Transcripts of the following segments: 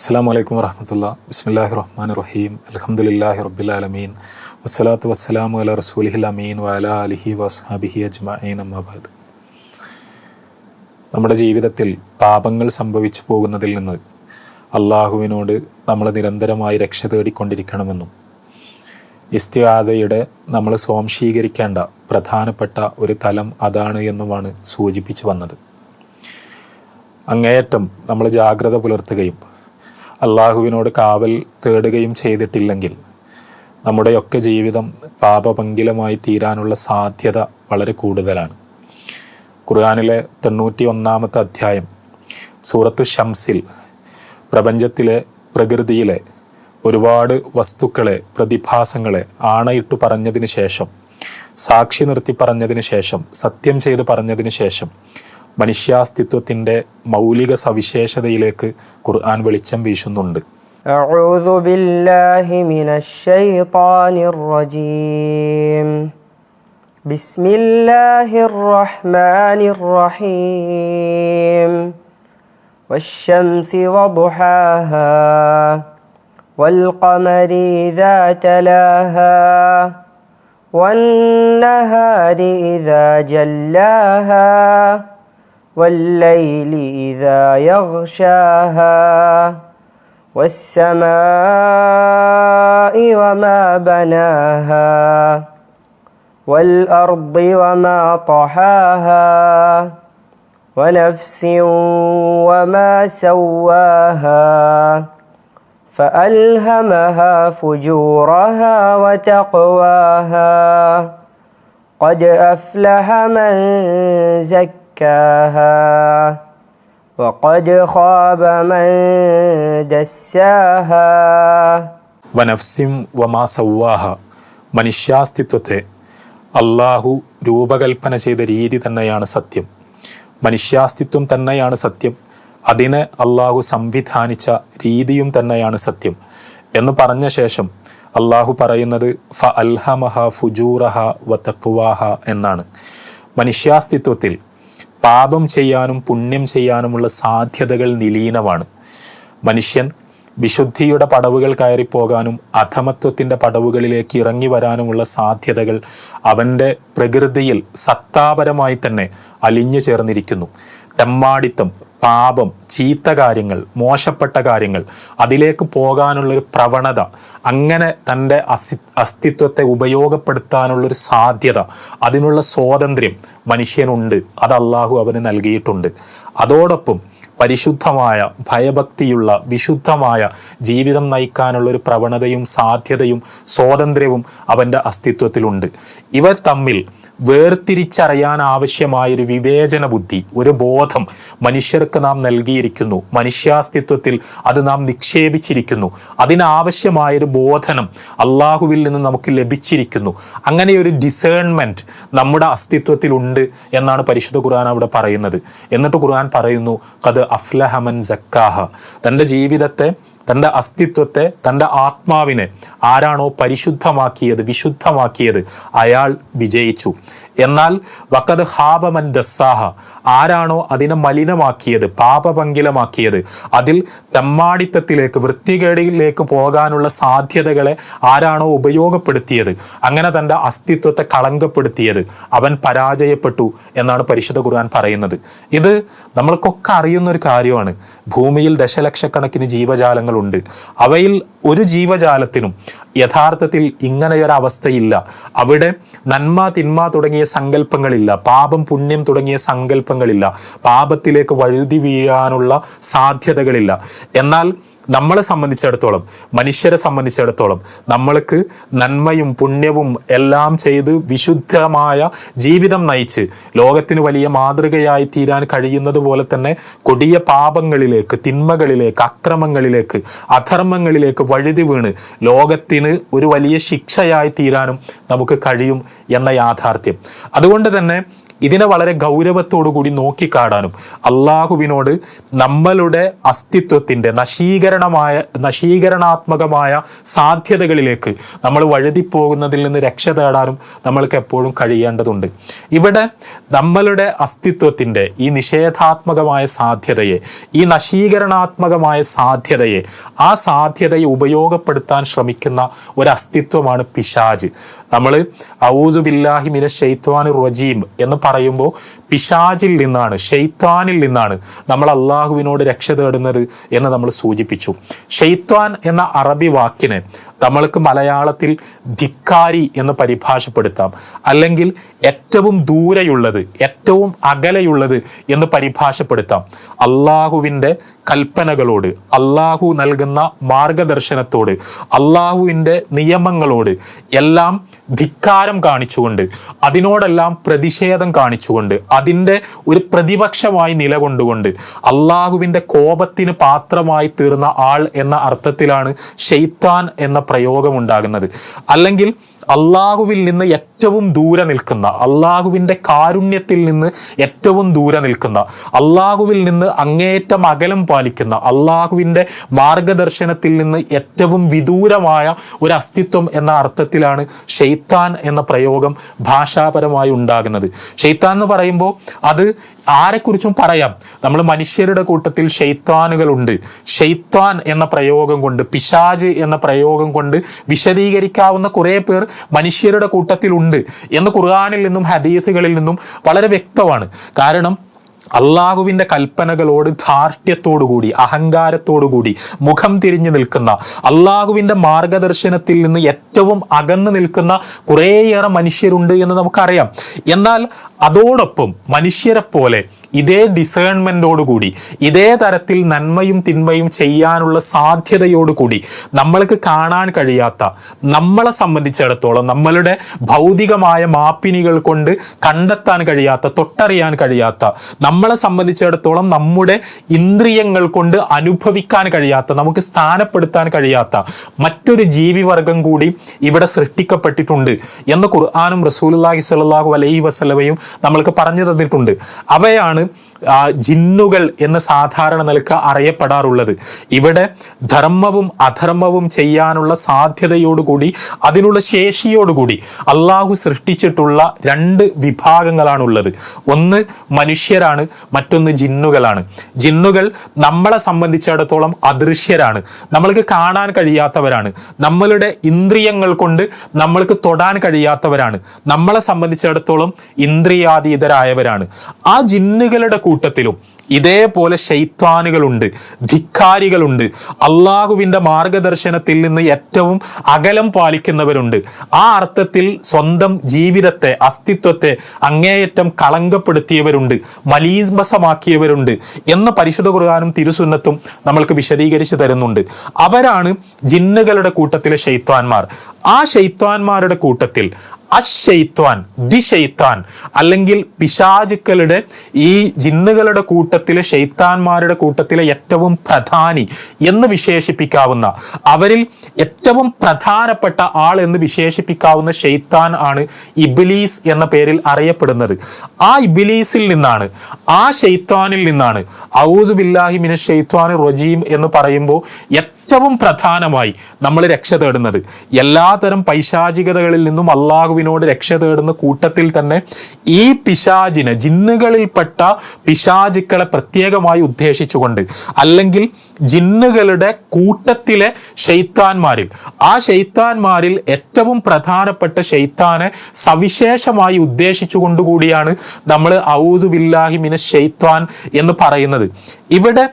അസ്സാം വലൈക്കും വറഹമത്തുള്ള. ബിസ്മില്ലാഹി റഹ്മാൻ റഹീം. അലഹമുല്ലാഹി റബ്ബിലാലമീൻ വസ്സലാത്തു വസ്സലാമു അല റസൂലിഹിൽ അമീൻ വഅല അലിഹി വസ്ഹാബിഹി അജ്മഈൻ. അമ്മാബാദ് നമ്മുടെ ജീവിതത്തിൽ പാപങ്ങൾ സംഭവിച്ചു പോകുന്നതിൽ നിന്ന് അള്ളാഹുവിനോട് നമ്മൾ നിരന്തരമായി രക്ഷ തേടിക്കൊണ്ടിരിക്കണമെന്നും ഇസ്തിയാദയുടെ നമ്മൾ സ്വാംശീകരിക്കേണ്ട പ്രധാനപ്പെട്ട ഒരു തലം അതാണ് എന്നുമാണ് സൂചിപ്പിച്ചു വന്നത്. അങ്ങേയറ്റം നമ്മൾ ജാഗ്രത പുലർത്തുകയും അള്ളാഹുവിനോട് കാവൽ തേടുകയും ചെയ്തിട്ടില്ലെങ്കിൽ നമ്മുടെയൊക്കെ ജീവിതം പാപപങ്കിലമായി തീരാനുള്ള സാധ്യത വളരെ കൂടുതലാണ്. ഖുർആാനിലെ തൊണ്ണൂറ്റി ഒന്നാമത്തെ അധ്യായം സൂറത്തു ഷംസിൽ പ്രപഞ്ചത്തിലെ പ്രകൃതിയിലെ ഒരുപാട് വസ്തുക്കളെ പ്രതിഭാസങ്ങളെ ആണയിട്ടു പറഞ്ഞതിന് ശേഷം സാക്ഷി നിർത്തി പറഞ്ഞതിന് ശേഷം സത്യം ചെയ്ത് പറഞ്ഞതിന് ശേഷം മനുഷ്യാസ്തിത്വത്തിൻ്റെ മൗലിക സവിശേഷതയിലേക്ക് ഖുർആൻ വെളിച്ചം വീശുന്നുണ്ട് أعوذ بالله من الشيطان الرجيم بسم الله الرحمن الرحيم والشمس وضحاها والقمر إذا تلاها والنهار إذا جلاها والليل إذا يغشاها والسماء وما بناها والأرض وما طحاها ونفس وما سواها فألهمها فجورها وتقواها قد أفلح من زكاها وقد خاب من دساها വനഫ്സിം വമാ സവ്വാഹ മനുഷ്യാസ്തിത്വത്തെ അള്ളാഹു രൂപകൽപ്പന ചെയ്ത രീതി തന്നെയാണ് സത്യം മനുഷ്യാസ്തിത്വം തന്നെയാണ് സത്യം അതിനെ അള്ളാഹു സംവിധാനിച്ച രീതിയും തന്നെയാണ് സത്യം എന്ന് പറഞ്ഞ ശേഷം അള്ളാഹു പറയുന്നത് ഫ അൽഹമഹ ഫുജൂറഹ വ തക്വാഹ എന്നാണ് മനുഷ്യാസ്തിത്വത്തിൽ പാപം ചെയ്യാനും പുണ്യം ചെയ്യാനുമുള്ള സാധ്യതകൾ നിലീനമാണ്. മനുഷ്യൻ വിശുദ്ധിയുടെ പടവുകൾ കയറിപ്പോകാനും അധമത്വത്തിന്റെ പടവുകളിലേക്ക് ഇറങ്ങി വരാനുമുള്ള സാധ്യതകൾ അവന്റെ പ്രകൃതിയിൽ സത്താപരമായി തന്നെ അലിഞ്ഞു ചേർന്നിരിക്കുന്നു. തെമ്മാടിത്തം പാപം ചീത്ത കാര്യങ്ങൾ മോശപ്പെട്ട കാര്യങ്ങൾ അതിലേക്ക് പോകാനുള്ളൊരു പ്രവണത അങ്ങനെ തന്റെ അസി അസ്തിത്വത്തെ ഉപയോഗപ്പെടുത്താനുള്ളൊരു സാധ്യത അതിനുള്ള സ്വാതന്ത്ര്യം മനുഷ്യനുണ്ട് അത് അള്ളാഹു അവന് നൽകിയിട്ടുണ്ട്. അതോടൊപ്പം പരിശുദ്ധമായ ഭയഭക്തിയുള്ള വിശുദ്ധമായ ജീവിതം നയിക്കാനുള്ള ഒരു പ്രവണതയും സാധ്യതയും സ്വാതന്ത്ര്യവും അവന്റെ അസ്തിത്വത്തിലുണ്ട്. ഇവർ തമ്മിൽ വേർതിരിച്ചറിയാൻ ആവശ്യമായൊരു വിവേചന ബുദ്ധി ഒരു ബോധം മനുഷ്യർക്ക് നാം നൽകിയിരിക്കുന്നു. മനുഷ്യാസ്തിത്വത്തിൽ അത് നാം നിക്ഷേപിച്ചിരിക്കുന്നു. അതിനാവശ്യമായൊരു ബോധനം അള്ളാഹുവിൽ നിന്ന് നമുക്ക് ലഭിച്ചിരിക്കുന്നു. അങ്ങനെ ഒരു ഡിസേൺമെന്റ് നമ്മുടെ അസ്തിത്വത്തിലുണ്ട് എന്നാണ് പരിശുദ്ധ ഖുർആൻ അവിടെ പറയുന്നത്. എന്നിട്ട് ഖുർആൻ പറയുന്നു കത് അഫ്ലഹമൻ സക്കാഹ. തന്റെ ജീവിതത്തെ തന്റെ അസ്തിത്വത്തെ തന്റെ ആത്മാവിനെ ആരാണോ പരിശുദ്ധമാക്കിയത് വിശുദ്ധമാക്കിയത് അയാൾ വിജയിച്ചു. എന്നാൽ വക്കത് ഹാബമൻ ദസ്സാഹ ആരാണോ അതിനെ മലിനമാക്കിയത് പാപപങ്കിലമാക്കിയത്. അതിൽ തെമ്മാടിത്തത്തിലേക്ക് വൃത്തികേടിലേക്ക് പോകാനുള്ള സാധ്യതകളെ ആരാണോ ഉപയോഗപ്പെടുത്തിയത്. അങ്ങനെ തന്റെ അസ്തിത്വത്തെ കളങ്കപ്പെടുത്തിയത്. അവൻ പരാജയപ്പെട്ടു എന്നാണ് പരിശുദ്ധ ഖുർആൻ പറയുന്നത്. ഇത് നമ്മൾക്കൊക്കെ അറിയുന്ന ഒരു കാര്യമാണ്. ഭൂമിയിൽ ദശലക്ഷക്കണക്കിന് ജീവജാലങ്ങളുണ്ട്. അവയിൽ ഒരു ജീവജാലത്തിനും യഥാർത്ഥത്തിൽ ഇങ്ങനെയൊരവസ്ഥയില്ല. അവിടെ നന്മ തിന്മ തുടങ്ങിയ സങ്കല്പങ്ങളില്ല. പാപം പുണ്യം തുടങ്ങിയ സങ്കല്പങ്ങളില്ല പാപത്തിലേക്ക് വഴുതി വീഴാനുള്ള സാധ്യതകളില്ല. എന്നാൽ നമ്മളെ സംബന്ധിച്ചിടത്തോളം മനുഷ്യരെ സംബന്ധിച്ചിടത്തോളം നമ്മൾക്ക് നന്മയും പുണ്യവും എല്ലാം ചെയ്ത് വിശുദ്ധമായ ജീവിതം നയിച്ച് ലോകത്തിന് വലിയ മാതൃകയായി തീരാൻ കഴിയുന്നത് പോലെ തന്നെ കൊടിയ പാപങ്ങളിലേക്ക് തിന്മകളിലേക്ക് അക്രമങ്ങളിലേക്ക് അധർമ്മങ്ങളിലേക്ക് വഴുതി വീണ് ലോകത്തിന് ഒരു വലിയ ശിക്ഷയായി തീരാനും നമുക്ക് കഴിയും എന്ന യാഥാർത്ഥ്യം. അതുകൊണ്ട് തന്നെ ഇതിനെ വളരെ ഗൗരവത്തോടു കൂടി നോക്കിക്കാണാനും അള്ളാഹുവിനോട് നമ്മളുടെ അസ്തിത്വത്തിന്റെ നശീകരണമായ നശീകരണാത്മകമായ സാധ്യതകളിലേക്ക് നമ്മൾ വഴുതിപ്പോകുന്നതിൽ നിന്ന് രക്ഷ തേടാനും നമ്മൾക്ക് എപ്പോഴും കഴിയേണ്ടതുണ്ട്. ഇവിടെ നമ്മളുടെ അസ്തിത്വത്തിന്റെ ഈ നിഷേധാത്മകമായ സാധ്യതയെ ഈ നശീകരണാത്മകമായ സാധ്യതയെ ആ സാധ്യതയെ ഉപയോഗപ്പെടുത്താൻ ശ്രമിക്കുന്ന ഒരു അസ്തിത്വമാണ് പിശാജ്. നമ്മൾ ഔദുബില്ലാഹിമിനെ ബില്ലാഹി മിന ഷെയ്ത്വാൻ റജീം എന്ന് പറയുമ്പോൾ പിശാചിൽ നിന്നാണ് ഷെയ്ത്താനിൽ നിന്നാണ് നമ്മൾ അള്ളാഹുവിനോട് രക്ഷ തേടുന്നത് എന്ന് നമ്മൾ സൂചിപ്പിച്ചു. ഷെയ്ത്വാൻ എന്ന അറബി വാക്കിനെ നമ്മൾക്ക് മലയാളത്തിൽ ധിക്കാരി എന്ന് പരിഭാഷപ്പെടുത്താം. അല്ലെങ്കിൽ ഏറ്റവും ദൂരെയുള്ളത് ഏറ്റവും അകലെയുള്ളത് എന്ന് പരിഭാഷപ്പെടുത്താം. അള്ളാഹുവിന്റെ കൽപ്പനകളോട് അള്ളാഹു നൽകുന്ന മാർഗദർശനത്തോട് അള്ളാഹുവിന്റെ നിയമങ്ങളോട് എല്ലാം ധിക്കാരം കാണിച്ചുകൊണ്ട് അതിനോടെല്ലാം പ്രതിഷേധം കാണിച്ചുകൊണ്ട് അതിന്റെ ഒരു പ്രതിപക്ഷമായി നിലകൊണ്ടുകൊണ്ട് അള്ളാഹുവിന്റെ കോപത്തിന് പാത്രമായി തീർന്ന ആൾ എന്ന അർത്ഥത്തിലാണ് ഷെയ്ത്താൻ എന്ന പ്രയോഗം ഉണ്ടാകുന്നത് അല്ലെങ്കിൽ അള്ളാഹുവിൽ നിന്ന് ഏറ്റവും ദൂരെ നിൽക്കുന്ന അള്ളാഹുവിന്റെ കാരുണ്യത്തിൽ നിന്ന് ഏറ്റവും ദൂരെ നിൽക്കുന്ന അള്ളാഹുവിൽ നിന്ന് അങ്ങേയറ്റം അകലം പാലിക്കുന്ന അള്ളാഹുവിന്റെ മാർഗദർശനത്തിൽ നിന്ന് ഏറ്റവും വിദൂരമായ ഒരു അസ്തിത്വം എന്ന അർത്ഥത്തിലാണ് ഷെയ്ത്താൻ എന്ന പ്രയോഗം ഭാഷാപരമായി ഉണ്ടാകുന്നത്. ഷെയ്ത്താൻ എന്ന് പറയുമ്പോൾ അത് ആരെക്കുറിച്ചും പറയാം. നമ്മൾ മനുഷ്യരുടെ കൂട്ടത്തിൽ ഷെയ്ത്താനുകളുണ്ട് ഷെയ്ത്താൻ എന്ന പ്രയോഗം കൊണ്ട് പിശാജ് എന്ന പ്രയോഗം കൊണ്ട് വിശദീകരിക്കാവുന്ന കുറേ പേർ മനുഷ്യരുടെ കൂട്ടത്തിലുണ്ട് എന്ന് ഖുർആാനിൽ നിന്നും ഹദീസുകളിൽ നിന്നും വളരെ വ്യക്തമാണ്. കാരണം അള്ളാഹുവിന്റെ കൽപ്പനകളോട് ധാർഷ്ട്യത്തോടുകൂടി അഹങ്കാരത്തോടുകൂടി മുഖം തിരിഞ്ഞു നിൽക്കുന്ന അള്ളാഹുവിന്റെ മാർഗദർശനത്തിൽ നിന്ന് ഏറ്റവും അകന്നു നിൽക്കുന്ന കുറേയേറെ മനുഷ്യരുണ്ട് എന്ന് നമുക്കറിയാം. എന്നാൽ അതോടൊപ്പം മനുഷ്യരെ പോലെ ഇതേ ഡിസേൺമെന്റോടുകൂടി ഇതേ തരത്തിൽ നന്മയും തിന്മയും ചെയ്യാനുള്ള സാധ്യതയോടുകൂടി നമ്മൾക്ക് കാണാൻ കഴിയാത്ത നമ്മളെ സംബന്ധിച്ചിടത്തോളം നമ്മളുടെ ഭൗതികമായ മാപ്പിനികൾ കൊണ്ട് കണ്ടെത്താൻ കഴിയാത്ത തൊട്ടറിയാൻ കഴിയാത്ത നമ്മളെ സംബന്ധിച്ചിടത്തോളം നമ്മുടെ ഇന്ദ്രിയങ്ങൾ കൊണ്ട് അനുഭവിക്കാൻ കഴിയാത്ത നമുക്ക് സ്ഥാനപ്പെടുത്താൻ കഴിയാത്ത മറ്റൊരു ജീവിവർഗം കൂടി ഇവിടെ സൃഷ്ടിക്കപ്പെട്ടിട്ടുണ്ട് എന്ന് ഖുർആാനും റസൂലുല്ലാഹി സ്വല്ലല്ലാഹു അലൈഹി വസ്ലവയും നമ്മൾക്ക് പറഞ്ഞു തന്നിട്ടുണ്ട്. അവയാണ് ആ, ജിന്നുകൾ എന്ന് സാധാരണ നിലയ്ക്ക് അറിയപ്പെടാറുള്ളത്. ഇവിടെ ധർമ്മവും അധർമ്മവും ചെയ്യാനുള്ള സാധ്യതയോടുകൂടി അതിനുള്ള ശേഷിയോടുകൂടി അള്ളാഹു സൃഷ്ടിച്ചിട്ടുള്ള രണ്ട് വിഭാഗങ്ങളാണുള്ളത്. ഒന്ന് മനുഷ്യരാണ് മറ്റൊന്ന് ജിന്നുകളാണ്. ജിന്നുകൾ നമ്മളെ സംബന്ധിച്ചിടത്തോളം അദൃശ്യരാണ്. നമ്മൾക്ക് കാണാൻ കഴിയാത്തവരാണ്. നമ്മളുടെ ഇന്ദ്രിയങ്ങൾ കൊണ്ട് നമ്മൾക്ക് തൊടാൻ കഴിയാത്തവരാണ്. നമ്മളെ സംബന്ധിച്ചിടത്തോളം ഇന്ദ്രിയാതീതരായവരാണ്. ആ ജിന്നുകളുടെ കൂട്ടത്തിലും ഇതേപോലെ ശൈത്വാനുകളുണ്ട് ധിക്കാരികളുണ്ട്. അള്ളാഹുവിന്റെ മാർഗദർശനത്തിൽ നിന്ന് ഏറ്റവും അകലം പാലിക്കുന്നവരുണ്ട്. ആ അർത്ഥത്തിൽ സ്വന്തം ജീവിതത്തെ അസ്തിത്വത്തെ അങ്ങേയറ്റം കളങ്കപ്പെടുത്തിയവരുണ്ട് മലീസ്മസമാക്കിയവരുണ്ട് എന്ന് പരിശുദ്ധ ഖുർആാനും തിരുസുന്നത്തും നമ്മൾക്ക് വിശദീകരിച്ചു തരുന്നുണ്ട്. അവരാണ് ജിന്നുകളുടെ കൂട്ടത്തിലെ ശൈത്വാന്മാർ ആ ശൈത്വാന്മാരുടെ കൂട്ടത്തിൽ അശൈത്വാൻ ദി ഷെയ്ത്താൻ അല്ലെങ്കിൽ പിശാചുക്കളുടെ ഈ ജിന്നുകളുടെ കൂട്ടത്തിലെ ഷെയ്ത്താന്മാരുടെ കൂട്ടത്തിലെ ഏറ്റവും പ്രധാനി എന്ന് വിശേഷിപ്പിക്കാവുന്ന അവരിൽ ഏറ്റവും പ്രധാനപ്പെട്ട ആൾ എന്ന് വിശേഷിപ്പിക്കാവുന്ന ഷെയ്ത്താൻ ആണ് ഇബിലീസ് എന്ന പേരിൽ അറിയപ്പെടുന്നത്. ആ ഇബിലീസിൽ നിന്നാണ് ആ ഷെയ്ത്താനിൽ നിന്നാണ് ഔദുബില്ലാഹിമിന് ബില്ലാഹി മിന ഷെയ്ത്വാൻ റജീം എന്ന് പറയുമ്പോൾ ഏറ്റവും പ്രധാനമായി നമ്മൾ രക്ഷ തേടുന്നത്. എല്ലാതരം പൈശാചികതകളിൽ നിന്നും അള്ളാഹുവിനോട് രക്ഷ തേടുന്ന കൂട്ടത്തിൽ തന്നെ ഈ പിശാജിനെ ജിന്നുകളിൽപ്പെട്ട പിശാചുക്കളെ പ്രത്യേകമായി ഉദ്ദേശിച്ചുകൊണ്ട് അല്ലെങ്കിൽ ജിന്നുകളുടെ കൂട്ടത്തിലെ ഷെയ്ത്താൻമാരിൽ ആ ഷെയ്ത്താൻമാരിൽ ഏറ്റവും പ്രധാനപ്പെട്ട ഷെയ്ത്താനെ സവിശേഷമായി ഉദ്ദേശിച്ചുകൊണ്ടുകൂടിയാണ് നമ്മൾ ഔദു മിന ഷെയ്ത്താൻ എന്ന് പറയുന്നത്. ഇവിടെ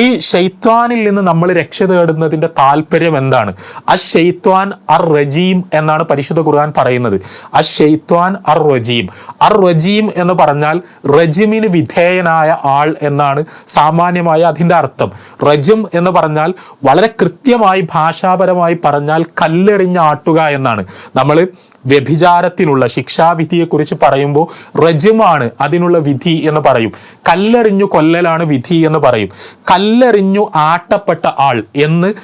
ഈ ഷെയ്ത്താനിൽ നിന്ന് നമ്മൾ രക്ഷ തേടുന്നതിന്റെ താല്പര്യം എന്താണ്? അ ഷെയ്ത്വാൻ അർ റജീം എന്നാണ് പരിശുദ്ധ ഖുർആൻ പറയുന്നത്. അ ഷെയ്ത്വാൻ അർ റജീം. അർ റജീം എന്ന് പറഞ്ഞാൽ റജിമിന് വിധേയനായ ആൾ എന്നാണ് സാമാന്യമായ അതിന്റെ അർത്ഥം. റജിം എന്ന് പറഞ്ഞാൽ വളരെ കൃത്യമായി ഭാഷാപരമായി പറഞ്ഞാൽ കല്ലെറിഞ്ഞ ആട്ടുക എന്നാണ്. നമ്മൾ വ്യഭിചാരത്തിനുള്ള ശിക്ഷാവിധിയെക്കുറിച്ച് പറയുമ്പോൾ റജുമാണ് അതിനുള്ള വിധി എന്ന് പറയും. കല്ലെറിഞ്ഞു കൊല്ലലാണ് വിധി എന്ന് പറയും. കല്ലെറിഞ്ഞു ആട്ടപ്പെട്ട ആൾ എന്ന്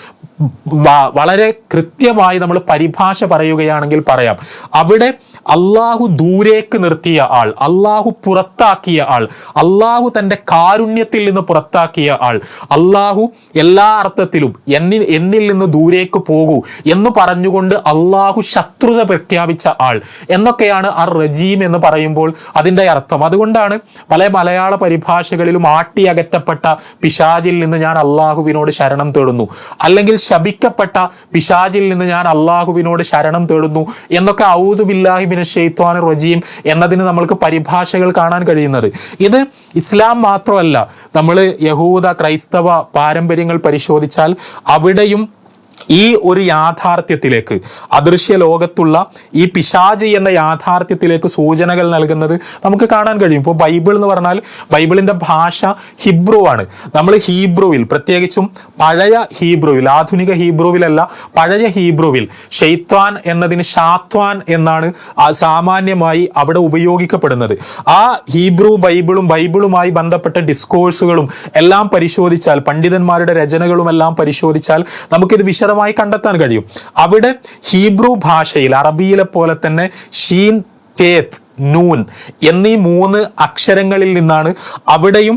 വളരെ കൃത്യമായി നമ്മൾ പരിഭാഷ പറയുകയാണെങ്കിൽ പറയാം. അവിടെ അള്ളാഹു ദൂരേക്ക് നിർത്തിയ ആൾ അള്ളാഹു പുറത്താക്കിയ ആൾ അള്ളാഹു തന്റെ കാരുണ്യത്തിൽ നിന്ന് പുറത്താക്കിയ ആൾ അള്ളാഹു എല്ലാ അർത്ഥത്തിലും എന്നിൽ എന്നിൽ നിന്ന് ദൂരേക്ക് പോകൂ എന്ന് പറഞ്ഞുകൊണ്ട് അള്ളാഹു ശത്രുത പ്രഖ്യാപിച്ച ആൾ എന്നൊക്കെയാണ് ആ റജീം എന്ന് പറയുമ്പോൾ അതിന്റെ അർത്ഥം. അതുകൊണ്ടാണ് പല മലയാള പരിഭാഷകളിലും ആട്ടി അകറ്റപ്പെട്ട പിശാചിൽ നിന്ന് ഞാൻ അള്ളാഹുവിനോട് ശരണം തേടുന്നു. അല്ലെങ്കിൽ ശപിക്കപ്പെട്ട പിശാചിൽ നിന്ന് ഞാൻ അള്ളാഹുവിനോട് ശരണം തേടുന്നു എന്നൊക്കെ ഔദുബില്ലാഹിബിൻ ഷെയ്ത്വാൻ റജീം എന്നതിന് നമ്മൾക്ക് പരിഭാഷകൾ കാണാൻ കഴിയുന്നത്. ഇത് ഇസ്ലാം മാത്രമല്ല നമ്മൾ യഹൂദ ക്രൈസ്തവ പാരമ്പര്യങ്ങൾ പരിശോധിച്ചാൽ അവിടെയും ഈ ഒരു യാഥാർത്ഥ്യത്തിലേക്ക് അദൃശ്യ ലോകത്തുള്ള ഈ പിശാജി എന്ന യാഥാർത്ഥ്യത്തിലേക്ക് സൂചനകൾ നൽകുന്നത് നമുക്ക് കാണാൻ കഴിയും. ഇപ്പോൾ ബൈബിൾ എന്ന് പറഞ്ഞാൽ ബൈബിളിന്റെ ഭാഷ ഹിബ്രു ആണ്. നമ്മൾ ഹീബ്രുവിൽ പ്രത്യേകിച്ചും പഴയ ഹീബ്രുവിൽ ആധുനിക ഹീബ്രുവിലല്ല പഴയ ഹീബ്രുവിൽ ഷെയ്ത്വാൻ എന്നതിന് ഷാത്വാൻ എന്നാണ് സാമാന്യമായി അവിടെ ഉപയോഗിക്കപ്പെടുന്നത്. ആ ഹീബ്രു ബൈബിളും ബൈബിളുമായി ബന്ധപ്പെട്ട ഡിസ്കോഴ്സുകളും എല്ലാം പരിശോധിച്ചാൽ പണ്ഡിതന്മാരുടെ രചനകളും എല്ലാം പരിശോധിച്ചാൽ നമുക്കിത് വിശദമായി കണ്ടെത്താൻ കഴിയും. അവിടെ ഹീബ്രു ഭാഷയിൽ അറബിയിലെ പോലെ തന്നെ ഷീൻ തേത്ത് നൂൻ എന്നീ മൂന്ന് അക്ഷരങ്ങളിൽ നിന്നാണ് അവിടെയും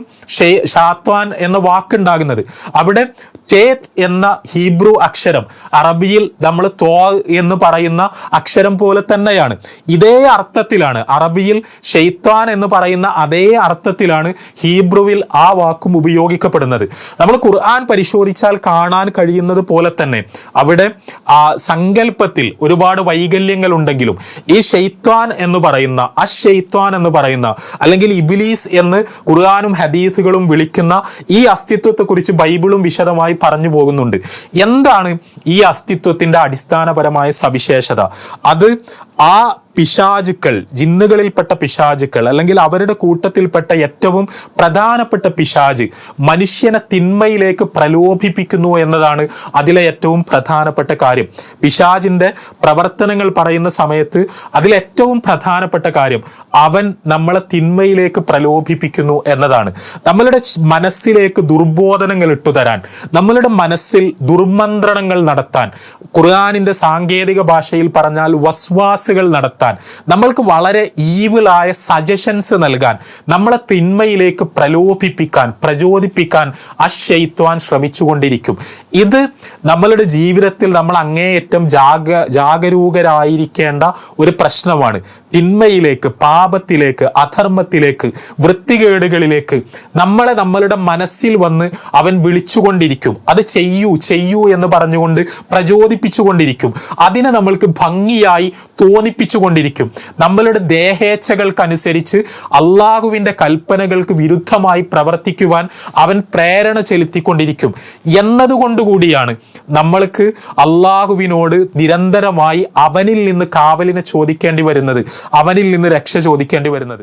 ഷാത്വാൻ എന്ന വാക്കുണ്ടാകുന്നത്. അവിടെ തേത്ത് എന്ന ഹീബ്രു അക്ഷരം. അറബിയിൽ നമ്മൾ തോ എന്ന് പറയുന്ന അക്ഷരം പോലെ തന്നെയാണ്. ഇതേ അർത്ഥത്തിലാണ്. അറബിയിൽ ഷെയ്ത്താൻ എന്ന് പറയുന്ന അതേ അർത്ഥത്തിലാണ് ഹീബ്രുവിൽ ആ വാക്കും ഉപയോഗിക്കപ്പെടുന്നത്. നമ്മൾ ഖുർആൻ പരിശോധിച്ചാൽ കാണാൻ കഴിയുന്നത് പോലെ തന്നെ അവിടെ ആ സങ്കല്പത്തിൽ ഒരുപാട് വൈകല്യങ്ങൾ ഉണ്ടെങ്കിലും ഈ ഷെയ്ത്താൻ എന്ന് പറയുന്ന അഷെയ്ത്വാൻ എന്ന് പറയുന്ന അല്ലെങ്കിൽ ഇബിലീസ് എന്ന് ഖുർആാനും ഹദീസുകളും വിളിക്കുന്ന ഈ അസ്തിത്വത്തെക്കുറിച്ച് ബൈബിളും വിശദമായി പറഞ്ഞു പോകുന്നുണ്ട്. എന്താണ് ഈ അസ്തിത്വത്തിന്റെ അടിസ്ഥാനപരമായ സവിശേഷത? അത് ആ പിശാചുക്കൾ ജിന്നുകളിൽപ്പെട്ട പിശാചുക്കൾ അല്ലെങ്കിൽ അവരുടെ കൂട്ടത്തിൽപ്പെട്ട ഏറ്റവും പ്രധാനപ്പെട്ട പിശാജ് മനുഷ്യനെ തിന്മയിലേക്ക് പ്രലോഭിപ്പിക്കുന്നു എന്നതാണ് അതിലെ ഏറ്റവും പ്രധാനപ്പെട്ട കാര്യം. പിശാജിന്റെ പ്രവർത്തനങ്ങൾ പറയുന്ന സമയത്ത് അതിലേറ്റവും പ്രധാനപ്പെട്ട കാര്യം അവൻ നമ്മളെ തിന്മയിലേക്ക് പ്രലോഭിപ്പിക്കുന്നു എന്നതാണ്. നമ്മളുടെ മനസ്സിലേക്ക് ദുർബോധനങ്ങൾ ഇട്ടുതരാൻ നമ്മളുടെ മനസ്സിൽ ദുർമന്ത്രണങ്ങൾ നടത്താൻ ഖുർആാനിന്റെ സാങ്കേതിക ഭാഷയിൽ പറഞ്ഞാൽ വസ്വാസുകൾ നടത്താൻ നമ്മൾക്ക് വളരെ ഈവിളായ സജഷൻസ് നൽകാൻ നമ്മളെ തിന്മയിലേക്ക് പ്രലോഭിപ്പിക്കാൻ പ്രചോദിപ്പിക്കാൻ അശയിത്വാൻ ശ്രമിച്ചുകൊണ്ടിരിക്കും. ഇത് നമ്മളുടെ ജീവിതത്തിൽ നമ്മൾ അങ്ങേയറ്റം ജാഗ ജാഗരൂകരായിരിക്കേണ്ട ഒരു പ്രശ്നമാണ്. തിന്മയിലേക്ക് പാപത്തിലേക്ക് അധർമ്മത്തിലേക്ക് വൃത്തികേടുകളിലേക്ക് നമ്മളെ നമ്മളുടെ മനസ്സിൽ വന്ന് അവൻ വിളിച്ചുകൊണ്ടിരിക്കും. അത് ചെയ്യൂ ചെയ്യൂ എന്ന് പറഞ്ഞുകൊണ്ട് പ്രചോദിപ്പിച്ചുകൊണ്ടിരിക്കും. അതിനെ നമ്മൾക്ക് ഭംഗിയായി തോന്നിപ്പിച്ചുകൊണ്ടിരിക്കും. നമ്മളുടെ ദേഹേച്ഛകൾക്കനുസരിച്ച് അള്ളാഹുവിന്റെ കൽപ്പനകൾക്ക് വിരുദ്ധമായി പ്രവർത്തിക്കുവാൻ അവൻ പ്രേരണ ചെലുത്തിക്കൊണ്ടിരിക്കും. എന്നതുകൊണ്ടുകൂടിയാണ് നമ്മൾക്ക് അള്ളാഹുവിനോട് നിരന്തരമായി അവനിൽ നിന്ന് കാവലിനെ ചോദിക്കേണ്ടി വരുന്നത് അവനിൽ നിന്ന് രക്ഷ ചോദിക്കേണ്ടി വരുന്നത്.